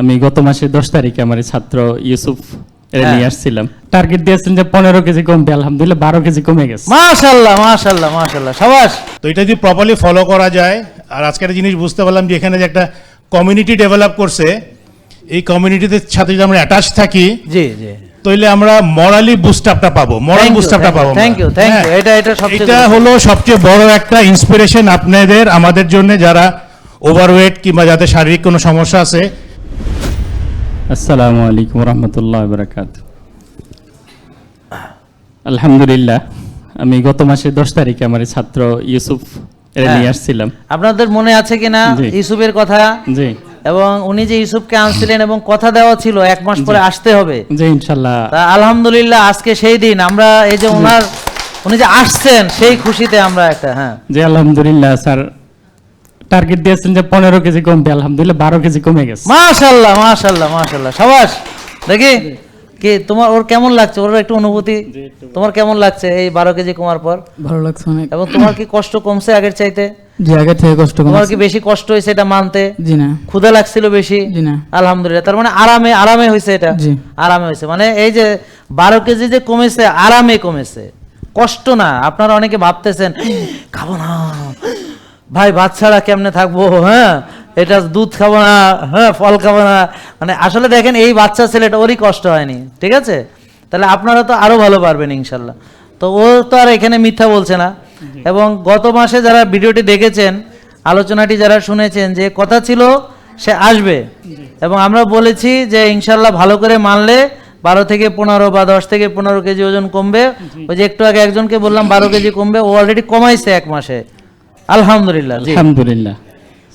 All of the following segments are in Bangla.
আমি গত মাসের দশ তারিখে আমার ছাত্র ইউসুফ এর হ্যাঁ। নিয়ে আসছিলাম। টার্গেট দিয়েছেন যে পনেরো কেজি কমবে আলহামদুলিল্লাহ বারো কেজি কমে গেছে। মাশাল্লাহ মাশাল্লাহ মাশাল্লাহ। সাবাস। তো এটা যদি প্রপারলি ফলো করা যায় আর আজকে একটা জিনিস বুঝতে পারলাম যে এখানে যে একটা কমিউনিটি ডেভেলপ করছে এই কমিউনিটিতে সাথে যদি আমরা অ্যাটাচ থাকি জি জি। তাহলে আমরা মরালি বুস্ট আপটা পাবো মরাল বুস্ট আপটা পাবো you, thank you. হ্যাঁ। এটা- এটা সবচেয়ে এটা হলো সবচেয়ে বড় একটা ইন্সপিরেশন আপনাদের আমাদের জন্য যারা ওভারওয়েট কিংবা যাদের শারীরিক কোনো সমস্যা আছে আসসালামু আলাইকুম রহমতুল্লাহ বরাকাত আলহামদুলিল্লাহ আমি গত মাসের দশ তারিখে আমার ছাত্র ইউসুফ হ্যাঁ। নিয়ে আসছিলাম। আপনাদের মনে আছে কিনা ইউসুফের কথা? জি। এবং উনি যে ইউসুফকে আনছিলেন এবং কথা দেওয়া ছিল এক মাস পরে আসতে হবে। জি ইনশাল্লাহ। আলহামদুলিল্লাহ আজকে সেই দিন আমরা এই যে ওনার উনি যে আসছেন সেই খুশিতে আমরা একটা হ্যাঁ। জি আলহামদুলিল্লাহ স্যার। টার্গেট দিয়েছেন যে পনেরো কেজি কমবে আলহামদুলিল্লাহ বারো কেজি কমে গেছে। মাশাল্লাহ মাশাল্লাহ মাশাল্লাহ। সাবাস দেখি কি তোমার ওর কেমন লাগছে? ওর একটু অনুভূতি তোমার কেমন লাগছে এই বারো কেজি কমার পর? ভালো লাগছে অনেক। এবং তোমার কি কষ্ট কমছে আগের চাইতে? জি আগের থেকে কষ্ট তোমার কি বেশি কষ্ট হয়েছে এটা মানতে? জি না। ক্ষুধা লাগছিল বেশি? জি না। আলহামদুলিল্লাহ তার মানে আরামে আরামে হয়েছে এটা? জি। আরামে হয়েছে। মানে এই যে বারো কেজি যে কমেছে আরামে কমেছে। কষ্ট না আপনারা অনেকে ভাবতেছেন খাব না ভাই বাচ্চারা কেমনে থাকব? হ্যাঁ এটা দুধ খাব না হ্যাঁ ফল খাব না। মানে আসলে দেখেন এই বাচ্চা ছেলেটা ওরই কষ্ট হয়নি ঠিক আছে? তাহলে আপনারা তো আরও ভালো পারবেন ইনশাল্লাহ। তো ও তো আর এখানে মিথ্যা বলছে না। এবং গত মাসে যারা ভিডিওটি দেখেছেন আলোচনাটি যারা শুনেছেন যে কথা ছিল সে আসবে। এবং আমরা বলেছি যে ইনশাল্লাহ ভালো করে মানলে বারো থেকে পনেরো বা দশ থেকে পনেরো কেজি ওজন কমবে। ওই যে একটু আগে একজনকে বললাম বারো কেজি কমবে। ও অলরেডি কমাইছে এক মাসে। আলহামদুলিল্লাহ আলহামদুলিল্লাহ।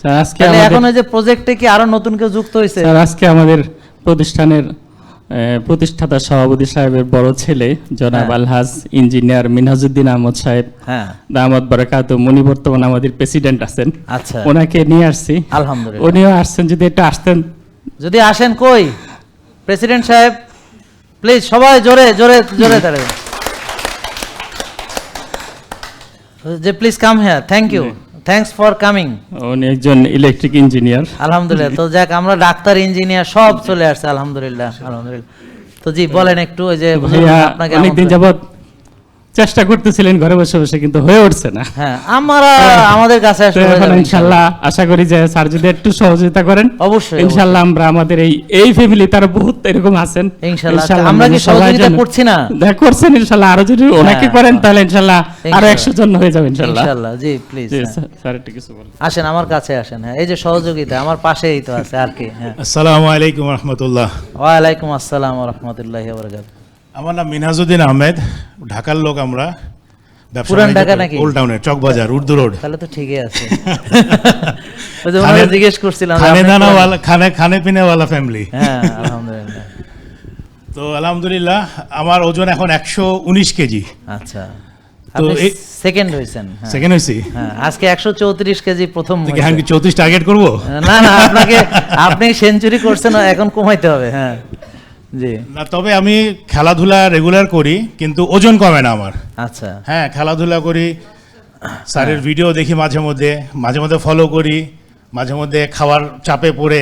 স্যার আজকে এখন আমাদের যে প্রজেক্টে কি আরও নতুন কেউ যুক্ত হয়েছে? স্যার আজকে আমাদের প্রতিষ্ঠানের প্রতিষ্ঠাতা সভাপতি সাহেবের বড় ছেলে জনাব হ্যাঁ। আলহাজ ইঞ্জিনিয়ার মিনহাজুদ্দিন আহমদ সাহেব। হ্যাঁ। বারাকাত উনি বর্তমান আমাদের প্রেসিডেন্ট আছেন। আচ্ছা। ওনাকে নিয়ে আসছি। আলহামদুলিল্লাহ। উনিও আসছেন যদি একটু আসতেন। যদি আসেন কই? প্রেসিডেন্ট সাহেব প্লিজ সবাই জোরে জোরে জোরে তাড়ে যে please come here thank you thanks for coming উনি একজন ইলেকট্রিক ইঞ্জিনিয়ার আলহামদুলিল্লাহ। তো যাক আমরা ডাক্তার ইঞ্জিনিয়ার সব চলে আসছে আলহামদুলিল্লাহ আলহামদুলিল্লাহ। তো জি বলেন একটু ওই যে আপনাকে অনেকদিন যাবৎ চেষ্টা করতেছিলেন ঘরে বসে বসে কিন্তু হয়ে উঠছে না। হ্যাঁ আমরা আমাদের কাছে হয়ে ইনশাল্লাহ আশা করি যে স্যার যদি একটু সহযোগিতা করেন অবশ্যই, ইনশাল্লাহ আমরা আমাদের এই এই ফ্যামিলি তার বহুত এরকম আছেন। ইনশাল্লাহ। আমরা কি সহযোগিতা করছি না? দেখ করছেন ইনশাল্লাহ। আরও যদি ওনাকে হ্যাঁ, করেন হ্যাঁ। তাহলে ইনশাল্লাহ আরও ইনশাল্লাহ। একশো জন হয়ে যাবে ইনশাল্লাহ। ইনশাল্লাহ জি প্লিজ স্যার- স্যার একটু কিছু বলেন। আসেন আমার কাছে আসেন হ্যাঁ এই যে সহযোগিতা আমার পাশেই তো আছে আর কি হ্যাঁ। আসসালামু আলাইকুম রহমতুল্লাহ। ওয়ালাইকুম আসসালাম রহমতুল্লাহ বরকাত আমার নাম মিনহাজুদ্দিন আহমেদ ঢাকার লোক আমরা পুরান ঢাকা নাকি? Old Chawkbazar Urdu road. তাহলে তো ঠিকই আছে। ওই যে ওনাকে জিজ্ঞেস করছিলাম খানে খানে খানে ফ্যামিলি হ্যাঁ আলহামদুলিল্লাহ। তো আলহামদুলিল্লাহ আমার ওজন এখন একশো উনিশ কেজি। আচ্ছা। তো সেকেন্ড হয়েছেন হ্যাঁ। সেকেন্ড হয়েছি। হ্যাঁ আজকে একশো চৌত্রিশ কেজি প্রথম আমি চৌত্রিশ টার্গেট করব? না না আপনাকে আপনি সেঞ্চুরি করছেন এখন কমাইতে হবে হ্যাঁ। জি। না তবে আমি খেলাধুলা রেগুলার করি কিন্তু ওজন কমে না আমার। আচ্ছা। হ্যাঁ খেলাধুলা করি স্যারের ভিডিও দেখি মাঝে মধ্যে মাঝে মধ্যে ফলো করি মাঝে মধ্যে খাওয়ার চাপে পড়ে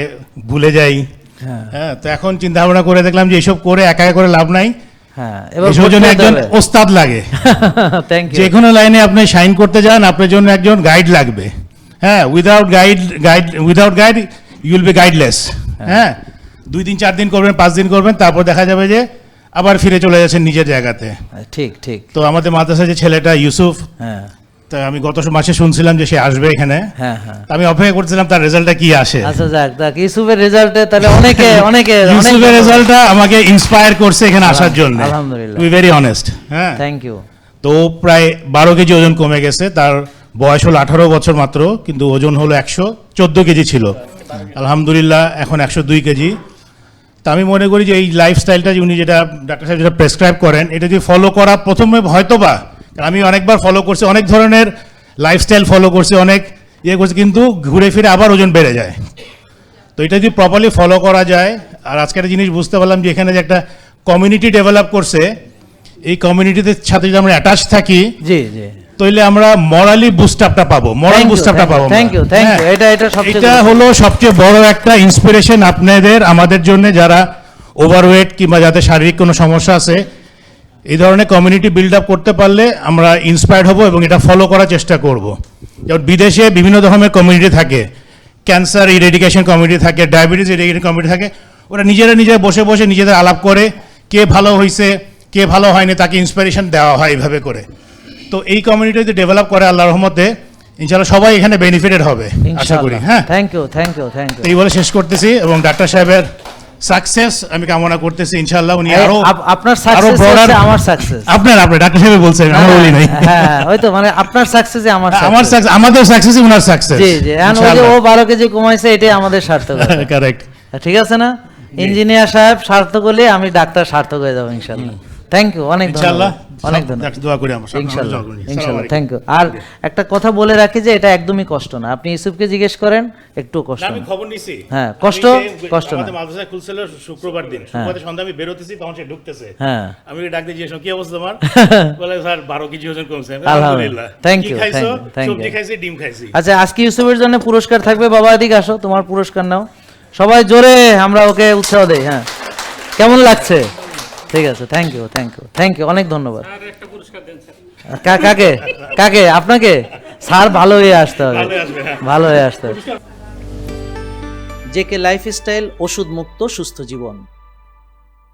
ভুলে যাই। হ্যাঁ। হ্যাঁ তো এখন চিন্তা ভাবনা করে দেখলাম যে এসব করে একা একা করে লাভ নাই। হ্যাঁ জন্য একজন ওস্তাদ লাগে। যে কোনো লাইনে আপনি শাইন করতে যান আপনার জন্য একজন গাইড লাগবে। হ্যাঁ without guide guide without guide you'll be guideless হ্যাঁ দুই দিন চার দিন করবেন পাঁচ দিন করবেন তারপর দেখা যাবে যে আবার ফিরে চলে যাচ্ছেন নিজের জায়গাতে। ঠিক ঠিক। তো আমাদের মাদ্রাসায় যে ছেলেটা ইউসুফ হ্যাঁ। তা আমি গত মাসে শুনছিলাম যে সে আসবে এখানে। হ্যাঁ হ্যাঁ। আমি অপেক্ষা করছিলাম তার রেজাল্টটা কি আসে। আচ্ছা যাক যাক ইউসুফের রেজাল্টে তাহলে অনেকে অনেকে ইউসুফের রেজাল্টটা আমাকে ইন্সপায়ার করছে এখানে আসার জন্য। আলহামদুলিল্লাহ। টু ভেরি অনেস্ট হ্যাঁ। থ্যাংক ইউ তো প্রায় বারো কেজি ওজন কমে গেছে তার বয়স হলো আঠারো বছর মাত্র কিন্তু ওজন হলো একশো চোদ্দ কেজি ছিল। আলহামদুলিল্লাহ এখন একশো দুই কেজি। তা আমি মনে করি যে এই লাইফস্টাইলটা উনি যেটা ডাক্তার সাহেব যেটা প্রেসক্রাইব করেন, এটা যদি ফলো করা প্রথমে হয়তো বা আমি অনেকবার ফলো করছি, অনেক ধরনের লাইফস্টাইল ফলো করছি, অনেক ইয়ে করছি, কিন্তু ঘুরে ফিরে আবার ওজন বেড়ে যায়। তো এটা যদি প্রপারলি ফলো করা যায়, আর আজকে একটা জিনিস বুঝতে পারলাম যে এখানে যে একটা কমিউনিটি ডেভেলপ করছে, এই কমিউনিটিতে সাথে যদি আমরা অ্যাটাচ থাকি, জি জি। তাইলে আমরা মরালি বুস্ট আপটা পাবো মরাল Thank you, বুস্ট আপটা পাবো you, thank you. হ্যাঁ। এটা- এটা সবচেয়ে এটা হলো সবচেয়ে বড় একটা ইন্সপিরেশন আপনাদের আমাদের জন্য যারা ওভারওয়েট কিংবা যাদের শারীরিক কোনো সমস্যা আছে এই ধরনের কমিউনিটি বিল্ড আপ করতে পারলে আমরা ইন্সপায়ার্ড হব এবং এটা ফলো করার চেষ্টা করব যেমন বিদেশে বিভিন্ন ধরনের কমিউনিটি থাকে ক্যান্সার ইরেডিকেশন কমিউনিটি থাকে ডায়াবেটিস ইরেডিকেশন কমিউনিটি থাকে ওরা নিজেরা নিজেরা বসে বসে নিজেদের আলাপ করে কে ভালো হয়েছে কে ভালো হয়নি তাকে ইন্সপিরেশন দেওয়া হয় এইভাবে করে তো এই কমিউনিটি যদি ডেভেলপ করে আল্লাহ রহমতে ইনশাআল্লাহ সবাই এখানে বেনিফিটেড হবে আশা করি হ্যাঁ? Thank you thank you thank you এই বলে শেষ করতেছি এবং ডাক্তার সাহেবের সাকসেস আমি কামনা করতেছি ইনশাআল্লাহ উনি আরও আপনার সাকসেস আমার সাকসেস আপনার আপনার ডাক্তার সাহেব বলছেন আমি বলি নাই। হ্যাঁ ওই তো মানে আপনার সাকসেসই আমার আমার success। success- আমাদের সাকসেস উনার সাকসেস জি জি এখন ওই যে ও বারো কেজি কমাইছে এটাই আমাদের সার্থক কারেক্ট ঠিক আছে না? ইঞ্জিনিয়ার সাহেব সার্থক হলে আমি ডাক্তার সার্থক হয়ে যাব ইনশাল্লাহ থ্যাংক ইউ অনেক ইনশাআল্লাহ। ধন্যবাদ। অনেক ধন্যবাদ। দোয়া করি আমরা। থ্যাংক ইউ আর একটা কথা বলে রাখি যে এটা একদমই কষ্ট না। আপনি ইউসুফকে জিজ্ঞেস করেন একটু কষ্ট আমি খবর নিছি। হ্যাঁ, কষ্ট, কষ্ট না। আমাদের মাদ্রাসায় খুলছিল শুক্রবার দিন। শুক্রবার সন্ধ্যা আমি বেরোতেছি তখন সে ঢুকতেছে। হ্যাঁ। আমি ডাক দিয়ে জিজ্ঞেস কি অবস্থা তোমার? বলে স্যার বারো কেজি ওজন কমছে। আলহামদুলিল্লাহ। আলহামদুলিল্লাহ Thank কি you, খাইছো? thank you, thank সবজি খাইছি ডিম খাইছি। আচ্ছা আজকে ইউসুফের জন্য পুরস্কার থাকবে। বাবা এদিকে আসো তোমার পুরস্কার নাও। সবাই জোরে আমরা ওকে উৎসাহ দেই হ্যাঁ। কেমন লাগছে? ঠিক আছে thank you thank you thank you অনেক ধন্যবাদ। কা- কাকে? কাকে? আপনাকে? স্যার ভালো হয়ে আসতে হবে। ভালো হ্যাঁ। ভালো হয়ে আসতে হবে। জেকে লাইফস্টাইল ওষুধ মুক্ত সুস্থ জীবন।